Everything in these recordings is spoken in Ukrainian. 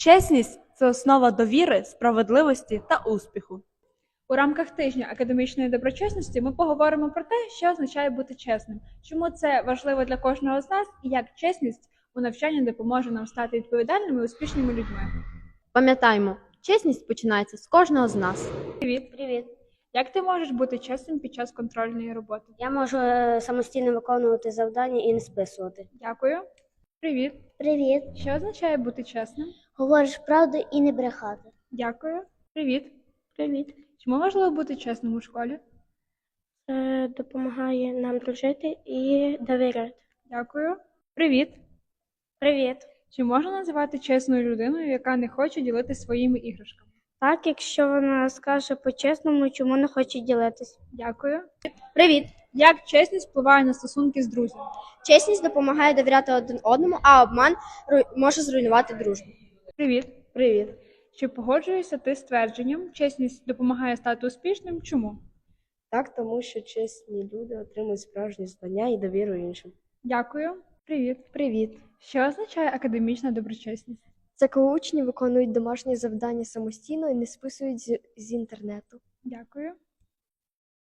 Чесність це основа довіри, справедливості та успіху. У рамках тижня академічної доброчесності ми поговоримо про те, що означає бути чесним, чому це важливо для кожного з нас і як чесність у навчанні допоможе нам стати відповідальними і успішними людьми. Пам'ятаймо, чесність починається з кожного з нас. Привіт! Привіт. Як ти можеш бути чесним під час контрольної роботи? Я можу е, самостійно виконувати завдання і не списувати. Дякую. Привіт! Привіт. Що означає бути чесним? Говориш правду і не брехати. Дякую. Привіт! Привіт. Чому важливо бути чесним у школі? Це допомагає нам дружити і довіряти. Дякую. Привіт! Привіт. Чи можна називати чесною людиною, яка не хоче ділитися своїми іграшками? Так, якщо вона скаже по-чесному, чому не хоче ділитись. Дякую. Привіт. Як чесність впливає на стосунки з друзями? Чесність допомагає довіряти один одному, а обман може зруйнувати дружбу. Привіт! Привіт. Чи погоджуєшся ти з твердженням, чесність допомагає стати успішним? Чому? Так, тому що чесні люди отримують справжні знання і довіру іншим. Дякую. Привіт. Привіт! Що означає академічна доброчесність? Це коли учні виконують домашні завдання самостійно і не списують з, з інтернету. Дякую.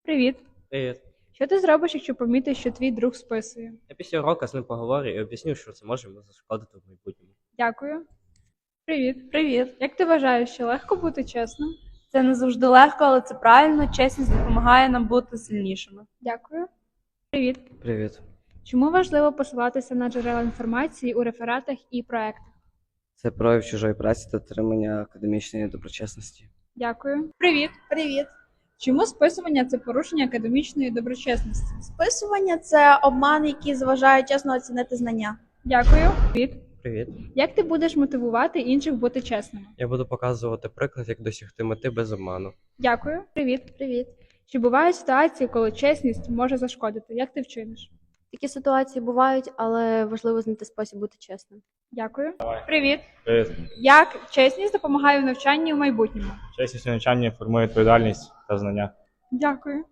Привіт. Привіт. Що ти зробиш, якщо помітиш, що твій друг списує? Я після уроку з ним поговорю і об'ясню, що це може йому зашкодити в майбутньому. Дякую. Привіт. Привіт. Як ти вважаєш, що легко бути чесним? Це не завжди легко, але це правильно. Чесність допомагає нам бути сильнішими. Дякую. Привіт. Привіт. Чому важливо посилатися на джерела інформації у рефератах і проектах? Це прояв чужої праці та дотримання академічної доброчесності. Дякую. Привіт. Привіт. Чому списування це порушення академічної доброчесності? Списування це обман, який заважає чесно оцінити знання. Дякую. Привіт. Привіт. Як ти будеш мотивувати інших бути чесними? Я буду показувати приклад, як досягти мети без обману. Дякую. Привіт. Привіт. Чи бувають ситуації, коли чесність може зашкодити? Як ти вчиниш? Такі ситуації бувають, але важливо знайти спосіб бути чесним. Дякую. Привіт. Привіт. Як чесність допомагає в навчанні у майбутньому? Чесність у навчанні формує відповідальність та знання. Дякую.